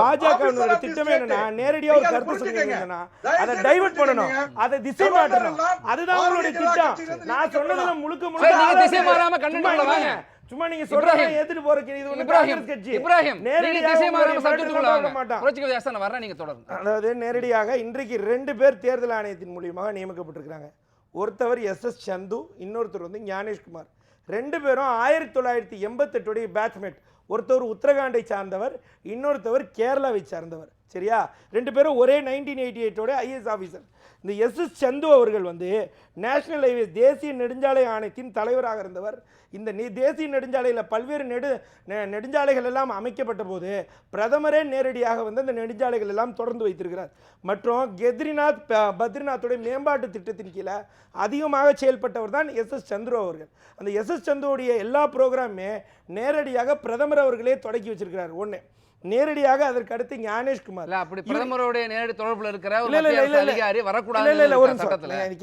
பாஜக திட்டமே என்னன்னா நேரடியா ஒரு நீங்க அதை கருத்து புரிஞ்சுக்கங்க. சொல்லிருந்தா தயவு அதை செய்து டைவர்ட் பண்ணணும். புரிஞ்சுக்கங்க. அதை திசை மாற்றணும். சகோதரர்களாம் அதுதான் உங்களுடைய பாரதிய ஜனதா திட்டம். கட்சியிலிருந்து நான் நீங்க சொன்னதுல சொல்லலாம். முழுக்க சரி, நீங்க முழுக்க திசை மாறாம கண்டுட்டு சும்மா வாங்க. இருங்க. சும்மா நீங்க இப்ராஹிம். ஏத்துட்டு போறதுக்கு இது ஒண்ணு இப்ராஹிம். கட்சி. இப்ராஹிம். திசை மாறாம வாங்க. மாட்டான். நீங்க தொடருங்க. அதாவது நேரடியாக இன்றைக்கு ரெண்டு பேர் தேர்தல் ஆணையத்தின் மூலியமாக நியமிக்கப்பட்டிருக்கிறாங்க. ஒருத்தவர் எஸ் எஸ் சந்து இன்னொருத்தர் வந்து ஞானேஷ்குமார். ரெண்டு பேரும் ஆயிரத்தி தொள்ளாயிரத்தி எண்பத்தெட்டுடைய பேட்ச்மேட். ஒருத்தவர் உத்தரகாண்டை சார்ந்தவர் இன்னொருத்தவர் கேரளாவை சார்ந்தவர். சரியா? ரெண்டு பேரும் ஒரே நைன்டீன் எயிட்டி எயிட்டோட ஐஏஎஸ் ஆஃபீஸர் இந்த எஸ் எஸ் சந்து அவர்கள் வந்து நேஷனல் ஹைவேஸ் தேசிய நெடுஞ்சாலை ஆணையத்தின் தலைவராக இருந்தவர். இந்த தேசிய நெடுஞ்சாலையில் பல்வேறு நெடு நெ- நெடுஞ்சாலைகள் எல்லாம் அமைக்கப்பட்ட போது பிரதமரே நேரடியாக வந்து அந்த நெடுஞ்சாலைகள் எல்லாம் தொடர்ந்து வைத்திருக்கிறார். மற்றும் கெத்ரிநாத் ப- பத்ரிநாத்துடைய மேம்பாட்டு திட்டத்தின் கீழே அதிகமாக செயல்பட்டவர் தான் எஸ் எஸ் சந்துரு அவர்கள். அந்த எஸ் எஸ் சந்துருடைய எல்லா ப்ரோக்ராமுமே நேரடியாக பிரதமர் அவர்களே தொடக்கி வச்சிருக்கிறார். ஒன்று நேரடியாக அதற்கு அடுத்து ஞானேஷ்குமார் அப்படி பிரதமருடைய நேரடி தொடர்புல இருக்கிற. அதிகாரி வரக்கூடாது இல்ல இல்ல ஒரு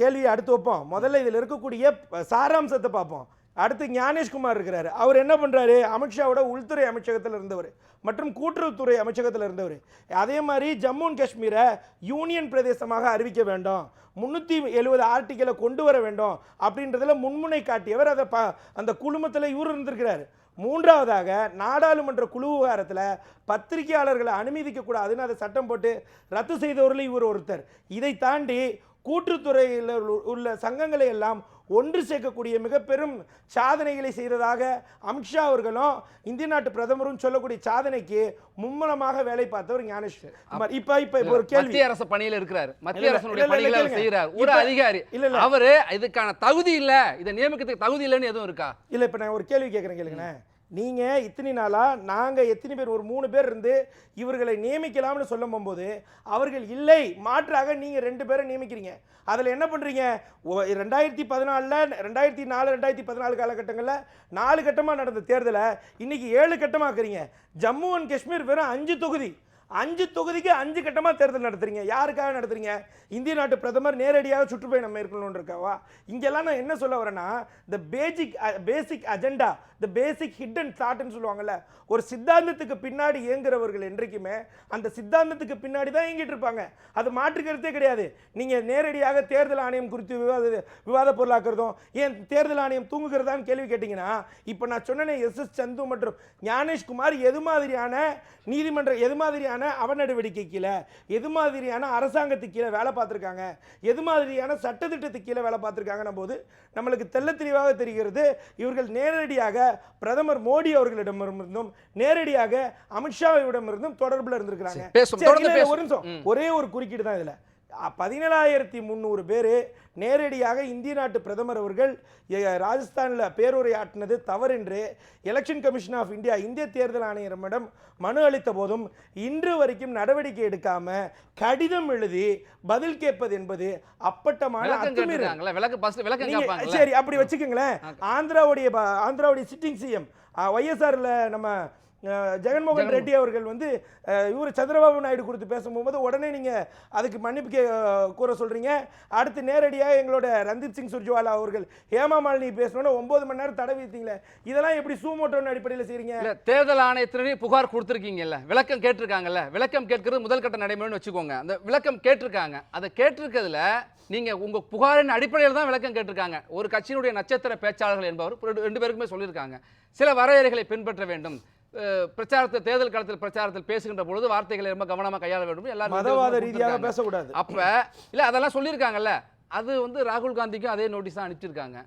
கேள்வியை அடுத்து வைப்போம். முதல்ல இதுல இருக்கக்கூடிய சாராம்சத்தை பார்ப்போம். அடுத்து ஞானேஷ்குமார் இருக்கிறாரு. அவர் என்ன பண்ணுறாரு அமித்ஷாவோட உள்துறை அமைச்சகத்தில் இருந்தவர். மற்றும் கூட்டுறவுத்துறை அமைச்சகத்தில் இருந்தவர். அதே மாதிரி ஜம்மு அண்ட் காஷ்மீரை யூனியன் பிரதேசமாக அறிவிக்க வேண்டும். முந்நூற்றி எழுபது ஆர்டிக்கலை கொண்டு வர வேண்டும் அப்படின்றதில் முன்முனை காட்டியவர் அதை ப அந்த குழுமத்தில் இவர் இருந்திருக்கிறார். மூன்றாவதாக நாடாளுமன்ற குழு விவகாரத்தில் பத்திரிகையாளர்களை அனுமதிக்கக்கூடாதுன்னு அதை சட்டம் போட்டு ரத்து செய்தவர்கள் இவர் ஒருத்தர். இதை தாண்டி கூட்டுத்துறையில் உள்ள சங்கங்களை எல்லாம் ஒன்று சேர்க்கக்கூடிய மிக பெரும் சாதனைகளை செய்ததாக அமித்ஷா அவர்களும் இந்திய நாட்டு பிரதமரும் சொல்லக்கூடிய சாதனைக்கு மும்மலமாக வேலை பார்த்தவர் ஞானேஸ்வர். இப்ப இப்ப ஒரு கேள்வி. மத்திய அரசு பணியில இருக்கிறார். மத்திய இல்ல, பணிகளை. செய்யறார் ஒரு அதிகாரி. இல்ல, இல்ல. அவரு இதுக்கான தகுதி இல்ல. இதை நியமிக்கிறதுக்கு தகுதி இல்லைன்னு எதுவும் இருக்கா? இல்லை இப்போ நான் ஒரு கேள்வி கேட்குறேன் கேளுங்களேன். நீங்கள் இத்தனை நாளாக நாங்கள் எத்தனை பேர் ஒரு மூணு பேர் இருந்து இவர்களை நியமிக்கலாம்னு சொல்லும் போகும்போது அவர்கள் இல்லை மாற்றாக நீங்கள் ரெண்டு பேரை நியமிக்கிறீங்க. அதில் என்ன பண்ணுறீங்க ரெண்டாயிரத்தி பதினாலில் ரெண்டாயிரத்தி நாலு ரெண்டாயிரத்தி பதினாலு காலகட்டங்களில் நாலு கட்டமாக நடந்த தேர்தலை இன்றைக்கி ஏழு கட்டமாக்குறீங்க. ஜம்மு அண்ட் காஷ்மீர் வெறும் அஞ்சு தொகுதி. அஞ்சு தொகுதிக்கு அஞ்சு கட்டமாக தேர்தல் நடத்துறீங்க. யாருக்காக நடத்துறீங்க? இந்திய நாட்டு பிரதமர் நேரடியாக சுற்றுப்பயணம் மேற்கொள்ளணும் இருக்காவா இங்கெல்லாம் நான் என்ன சொல்ல வரேன்னா இந்த பேசிக் பேசிக் அஜெண்டா இந்த பேசிக் ஹிடன் தாட்னு சொல்லுவாங்கல்ல ஒரு சித்தாந்தத்துக்கு பின்னாடி இயங்குறவர்கள் என்றைக்குமே அந்த சித்தாந்தத்துக்கு பின்னாடி தான் இயங்கிட்டு இருப்பாங்க. அது மாற்றுக்கிறதே கிடையாது. நீங்கள் நேரடியாக தேர்தல் ஆணையம் குறித்து விவாத விவாத பொருளாக்குறதும் ஏன் தேர்தல் ஆணையம் தூங்குகிறதான்னு கேள்வி கேட்டிங்கன்னா இப்போ நான் சொன்னேனே எஸ் எஸ் சந்து மற்றும் ஞானேஷ்குமார் எது மாதிரியான நீதிமன்ற எது மாதிரியான அவநடவடிக்கை கீழே எது மாதிரியான அரசாங்கத்துக்கு கீழே வேலை பார்த்துருக்காங்க எது மாதிரியான சட்டத்திட்டத்துக்கு கீழே வேலை பார்த்துருக்காங்கன்னும் போது நம்மளுக்கு தெள்ளத் தெளிவாக தெரிகிறது இவர்கள் நேரடியாக பிரதமர் மோடி அவர்களிடமிருந்தும் நேரடியாக அமித்ஷாவிடமிருந்தும் தொடர்பில் இருந்திருக்கிறாங்க. ஒரே ஒரு குறுக்கீடு தான் இதில். பதினேழாயிரத்தி முந்நூறு பேர் நேரடியாக இந்திய நாட்டு பிரதமர் அவர்கள் ராஜஸ்தானில் பேருரையாற்றினது தவறென்று எலெக்ஷன் கமிஷன் ஆஃப் இந்தியா இந்திய தேர்தல் ஆணையரிடம் மனு அளித்த போதும் இன்று வரைக்கும் நடவடிக்கை எடுக்காம கடிதம் எழுதி பதில் கேட்பது என்பது அப்பட்டமான சரி அப்படி வச்சுக்கோங்களேன். ஆந்திராவுடைய ஆந்திராவுடைய சிட்டிங் சிஎம் ஒய்எஸ்ஆர்ல நம்ம ஜெகன்மோகன் ரெட்டி அவர்கள் வந்து இவர் சந்திரபாபு நாயுடு கொடுத்து பேசும்போது உடனே நீங்க அதுக்கு மன்னிப்பு கூற சொல்றீங்க. அடுத்து நேரடியாக எங்களோட ரந்தீப் சிங் சுர்ஜிவாலா அவர்கள் ஹேமா மாலினி பேசணும்னு ஒன்பது மணி நேரம் தடை விதித்தீங்களே இதெல்லாம் எப்படி சூமோட்டோன்னு அடிப்படையில் செய்றீங்க? இல்ல தேர்தல் ஆணையத்தினரே புகார் கொடுத்துருக்கீங்கல்ல விளக்கம் கேட்டிருக்காங்கல்ல விளக்கம் கேட்கறது முதல் கட்ட நடைமுறைன்னு வச்சுக்கோங்க. அந்த விளக்கம் கேட்டிருக்காங்க. அதை கேட்டிருக்கிறதுல நீங்க உங்க புகாரின் அடிப்படையில் தான் விளக்கம் கேட்டிருக்காங்க. ஒரு கட்சியினுடைய நட்சத்திர பேச்சாளர்கள் என்பவர் ரெண்டு- ரெண்டு பேருக்குமே சொல்லியிருக்காங்க. சில வரையறைகளை பின்பற்ற வேண்டும். பிரச்சாரத்தை தேர்தல் காலத்தில் பிரச்சாரத்தில் பேசுகின்ற பொழுது வார்த்தைகளை ரொம்ப கவனமா கையாள வேண்டும் எல்லாரும் மதவாத ரீதியாக. பேசக்கூடாது அப்ப இல்ல அதெல்லாம் சொல்லியிருக்காங்கல்ல அது வந்து ராகுல் காந்திக்கும் அதே நோட்டீஸ் தான் அனுப்பிச்சிருக்காங்க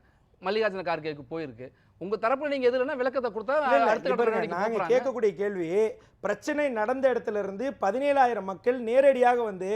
மல்லிகார்ஜுன கார்கேக்கு போயிருக்கு உங்க தரப்புல நீங்க எதுலன்னா விளக்கத்தை கொடுத்தா அடுத்த நாங்க. கேட்கக்கூடிய கேள்வி பிரச்சனை நடந்த இடத்துல இருந்து பதினேழாயிரம் மக்கள் நேரடியாக வந்து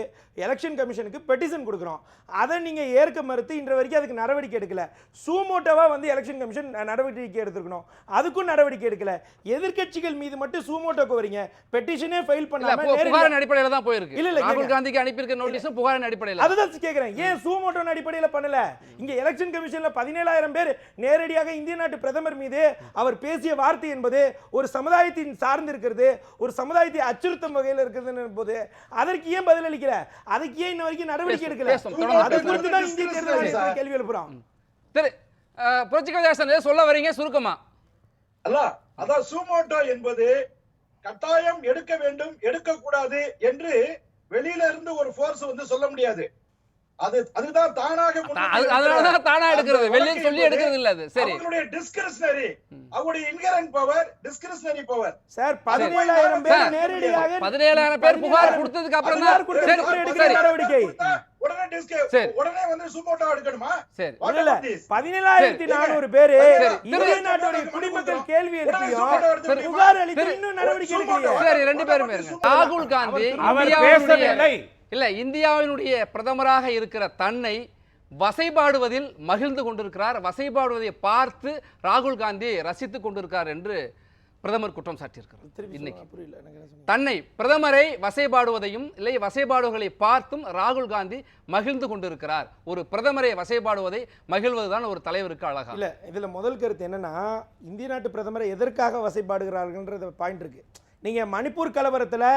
எலெக்ஷன் கமிஷனுக்கு பெட்டிஷன் கொடுக்குறோம். அதை நீங்க ஏற்க மறுத்து இன்று வரைக்கும் அதுக்கு நடவடிக்கை எடுக்கல. சூமோட்டோவா வந்து எலெக்ஷன் கமிஷன் நடவடிக்கை எடுத்திருக்கணும். அதுக்கும் நடவடிக்கை எடுக்கல. எதிர்க்கட்சிகள் மீது மட்டும் சூமோட்டோக்கு வரீங்க பெட்டிஷனே ஃபைல் பண்ணாம புகாரின் அடிப்படையில தான் போயிருக்கு. இல்ல, இல்ல, ராகுல். காந்திக்கு அனுப்பியிருக்க நோட்டீஸும் புகாரின் அடிப்படையில அதுதான் கேக்குறேன். ஏன் சூமோட்டோ அடிப்படையில் பண்ணல? இங்க எலெக்ஷன் கமிஷன்ல பதினேழாயிரம் பேர் நேரடியாக இந்திய நாட்டு பிரதமர் மீது அவர் பேசிய வார்த்தை என்பது ஒரு சமுதாயத்தின் சார்ந்து இருக்கிறது ஒரு சமுதாயத்தை அச்சுறுத்தும் வகையில் இருக்கிறது போது அதற்கு ஏன் பதில் அளிக்கல? அதுக்கு ஏன் இன்ன வரைக்கும் நடவடிக்கை எடுக்கல? அதை. குறித்து தான் இந்திய தேர்தல் கேள்வி எழுப்புறோம். சரி புரட்சிகர் தேசன் ஏதோ சொல்ல வரீங்க? சுருக்கமா. அல்ல அதான் சூமோட்டோ என்பது கட்டாயம் எடுக்க வேண்டும் எடுக்க கூடாது என்று வெளியில இருந்து ஒரு ஃபோர்ஸ் வந்து சொல்ல முடியாது. அது அதுதான் தானாக அது- எடுக்கிற அதனாலதான் தானா எடுக்கிறது. அந்த வெளியே வழக்கு சொல்லி என்பது எடுக்கிறது இல்ல அது. சரி. அவங்களுடைய டிஸ்கிரிஷனரி. அவங்களுடைய inherent power discretionary power sir பேர் நேரடியாக பேர் புகார் கொடுத்ததுக்கு அப்புறம் தான் சரி எடுக்கிற நடவடிக்கை. உடனே டிஸ்க் சரி. உடனே வந்து சுமோட்டோ எடுக்கணுமா? சரி. இல்ல பேரு. இந்திய நாட்டுடைய குடிமக்கள் கேள்வி எழுப்பியும்? புகார் அளித்து. இன்னும் நடவடிக்கை சுமோட்டோ. எடுக்கலையே? சரி ரெண்டு பேரும் ராகுல் காந்தி அவர் இந்தியாவினுடைய பேசவில்லை. இல்ல இந்தியாவினுடைய பிரதமராக இருக்கிற தன்னை வசைபாடுவதில் மகிழ்ந்து கொண்டிருக்கிறார். வசைபாடுவதை பார்த்து ராகுல் காந்தி ரசித்துக் கொண்டிருக்கிறார் என்று பிரதமர் குற்றம் சாட்டியிருக்கிறார். இன்னைக்கு? தன்னை பிரதமரை வசைபாடுவதையும் இல்லை வசைபாடுகளை பார்த்தும் ராகுல் காந்தி மகிழ்ந்து கொண்டிருக்கிறார். ஒரு பிரதமரை வசைபாடுவதை மகிழ்வதுதான் ஒரு தலைவருக்கு அழகா. இல்ல இதுல முதல் கருத்து என்னன்னா இந்திய நாட்டு பிரதமரை எதற்காக வசைப்பாடுகிறார்கள்ன்றது பாயிண்ட் இருக்கு. நீங்கள் மணிப்பூர் கலவரத்தில்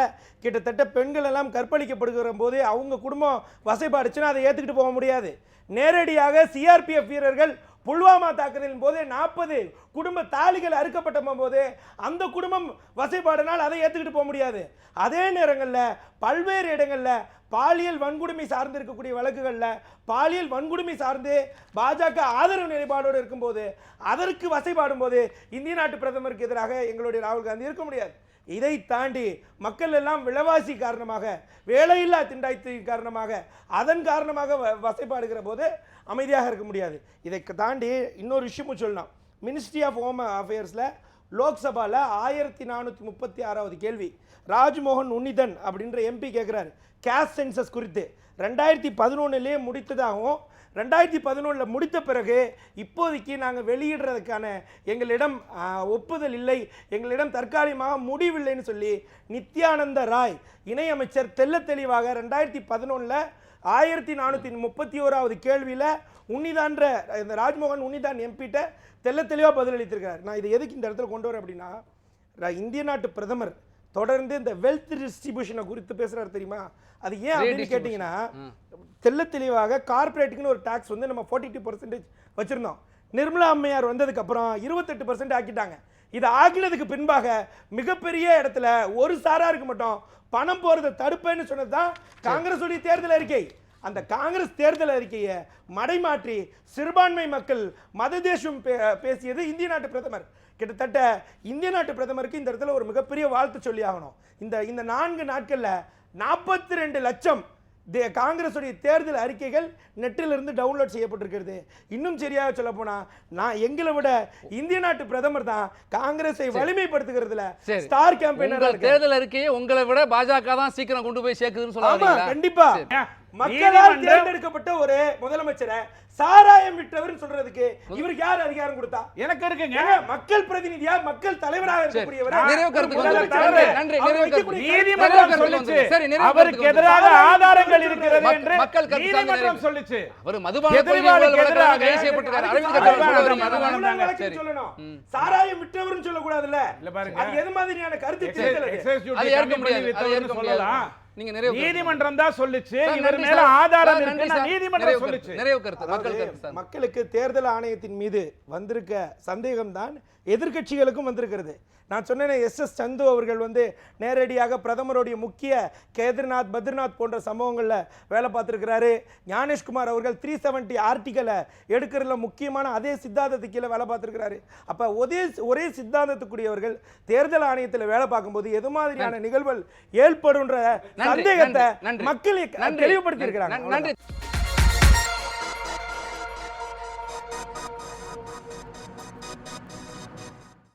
கிட்டத்தட்ட பெண்கள் எல்லாம் கற்பழிக்கப்படுகிற போது அவங்க குடும்பம் வசைப்பாடுச்சுன்னா அதை ஏற்றுக்கிட்டு போக முடியாது. நேரடியாக சிஆர்பிஎஃப் வீரர்கள் புல்வாமா தாக்குதலின் போது நாற்பது குடும்ப தாலிகள் அறுக்கப்பட்ட போது அந்த குடும்பம் வசைப்பாடினால் அதை ஏற்றுக்கிட்டு போக முடியாது. அதே நேரங்களில் பல்வேறு இடங்களில் பாலியல் வன்கொடுமை சார்ந்து இருக்கக்கூடிய வழக்குகளில் பாலியல் வன்கொடுமை சார்ந்து பாஜக ஆதரவு நிலைப்பாடோடு இருக்கும்போது அதற்கு வசைபாடும் போது இந்திய நாட்டு பிரதமருக்கு எதிராக எங்களுடைய ராகுல் காந்தி இருக்க முடியாது. இதை தாண்டி மக்கள் எல்லாம் விலைவாசி காரணமாக வேலையில்லா திண்டாய்த்தின் காரணமாக அதன் காரணமாக வ- போது அமைதியாக இருக்க முடியாது. இதை தாண்டி இன்னொரு விஷயமும் சொல்லலாம். மினிஸ்ட்ரி ஆஃப் ஹோம் அஃபேர்ஸில் லோக்சபாவில் ஆயிரத்தி நானூற்றி முப்பத்தி ஆறாவது கேள்வி. ராஜ்மோகன் உன்னிதன் அப்படின்ற எம்பி கேட்குறாரு கேஸ் சென்சஸ் குறித்து. ரெண்டாயிரத்தி பதினொன்றுலேயே முடித்ததாகவும் ரெண்டாயிரத்தி பதினொன்றில் முடித்த பிறகு இப்போதைக்கு நாங்கள் வெளியிடுறதுக்கான எங்களிடம் ஒப்புதல் இல்லை. எங்களிடம் தற்காலிகமாக முடிவில்லைன்னு சொல்லி நித்யானந்த ராய் இணையமைச்சர் தெல்ல தெளிவாக ரெண்டாயிரத்தி பதினொன்றில் ஆயிரத்தி நானூற்றி முப்பத்தி ஓராவது கேள்வியில் உன்னிதான்ற இந்த ராஜ்மோகன் உன்னிதான் எம்பிட்ட தெல்ல தெளிவாக பதிலளித்திருக்கார். நான் இதை எதுக்கு இந்த இடத்துல கொண்டு வரேன் அப்படின்னா இந்திய நாட்டு பிரதமர் தொடர்ந்து இந்த வெல்த் டிஸ்ட்ரிபியூஷனை குறித்து பேசுறாரு தெரியுமா? அது ஏன் அப்படின்னு. கேட்டிங்கன்னா. தெள்ள தெளிவாக கார்ப்பரேட்டுக்குன்னு ஒரு டாக்ஸ் வந்து நம்ம ஃபார்ட்டி டூ பர்சன்டேஜ் வச்சுருந்தோம். நிர்மலா அம்மையார் வந்ததுக்கு அப்புறம் இருபத்தெட்டு பர்சன்ட் ஆக்கிட்டாங்க. இதை ஆக்கினதுக்கு பின்பாக மிகப்பெரிய இடத்துல ஒரு சாராருக்கு மட்டும் பணம் போறதை தடுப்பேன்னு சொன்னது தான் காங்கிரஸுடைய தேர்தல் அறிக்கை. அந்த காங்கிரஸ் தேர்தல் அறிக்கையை மடைமாற்றி சிறுபான்மை மக்கள் மத தேசம் பே- பேசியது இந்திய நாட்டு பிரதமர். கிட்டத்தட்ட இந்திய நாட்டு பிரதமருக்கு இந்த இடத்துல ஒரு மிகப்பெரிய வாழ்த்து சொல்லி ஆகணும். இந்த இந்த நான்கு நாட்கள்ல நாற்பத்தி ரெண்டு லட்சம் தே- காங்கிரஸுடைய தேர்தல் அறிக்கைகள் நெட்டில் இருந்து டவுன்லோட் செய்யப்பட்டிருக்கிறது. இன்னும் சரியாக சொல்ல போனா நான் எங்களை விட இந்திய நாட்டு பிரதமர் தான் காங்கிரஸை வலிமைப்படுத்துகிறதுல. ஸ்டார் கேம்பெயினரா தேர்தல் அறிக்கையை உங்களை விட பாஜக தான் சீக்கிரம் கொண்டு போய் சேர்க்குதுன்னு சொல்லுவாங்க கண்டிப்பா. மக்களால் தேர்ந்தெடுக்கப்பட்ட ஒரு முதலமைச்சரை சாராயம் விட்டவர்னு சொல்றதுக்கு இவருக்கு யார் அதிகாரம் கொடுத்தா? எனக்கு இருக்குங்க. மக்கள் பிரதிநிதியா? மக்கள் தலைவராக இருக்கக்கூடியவர்? அவருக்கு எதிராக. ஆதாரங்கள் இருக்கிறது என்று மக்கள் நீதிமன்றம். சொல்லுச்சு. அவர் சாராயம் விட்டவர். சொல்லணும். சாராயம் விட்டவர்னு சொல்லக்கூடாதுல்ல. இல்ல பாருங்க. அது எது மாதிரியான கருத்து சொல்லலாம். நீங்க நிறைவு. நீதிமன்றம் தான் சொல்லுச்சு. இவர் மேல. ஆதாரம் இருக்கு. நீதிமன்றம் சொல்லுச்சு. நிறைவு கருத்து மக்கள் கருத்து சார். மக்களுக்கு தேர்தல் ஆணையத்தின் மீது வந்திருக்க சந்தேகம்தான் எதிர்க்கட்சிகளுக்கும் வந்திருக்கிறது. நான் சொன்னேன் எஸ். எஸ். சந்து அவர்கள் வந்து நேரடியாக பிரதமருடைய முக்கிய கேதர்நாத் பத்ரிநாத் போன்ற சம்பவங்களில் வேலை பார்த்துருக்கிறாரு. ஞானேஷ்குமார் அவர்கள் த்ரீ செவன்ட்டி ஆர்டிக்கலை எடுக்கிறதுல முக்கியமான அதே சித்தாந்தத்துக்கு கீழே வேலை பார்த்துருக்கிறாரு. அப்போ ஒரே ஒரே சித்தாந்தத்துக்குரியவர்கள் தேர்தல் ஆணையத்தில் வேலை பார்க்கும்போது எது மாதிரியான நிகழ்வுகள் ஏற்படுன்ற சந்தேகத்தை நன்றி, நன்றி. மக்கள் நன்றி. தெளிவுபடுத்தி இருக்கிறாங்க நன்றி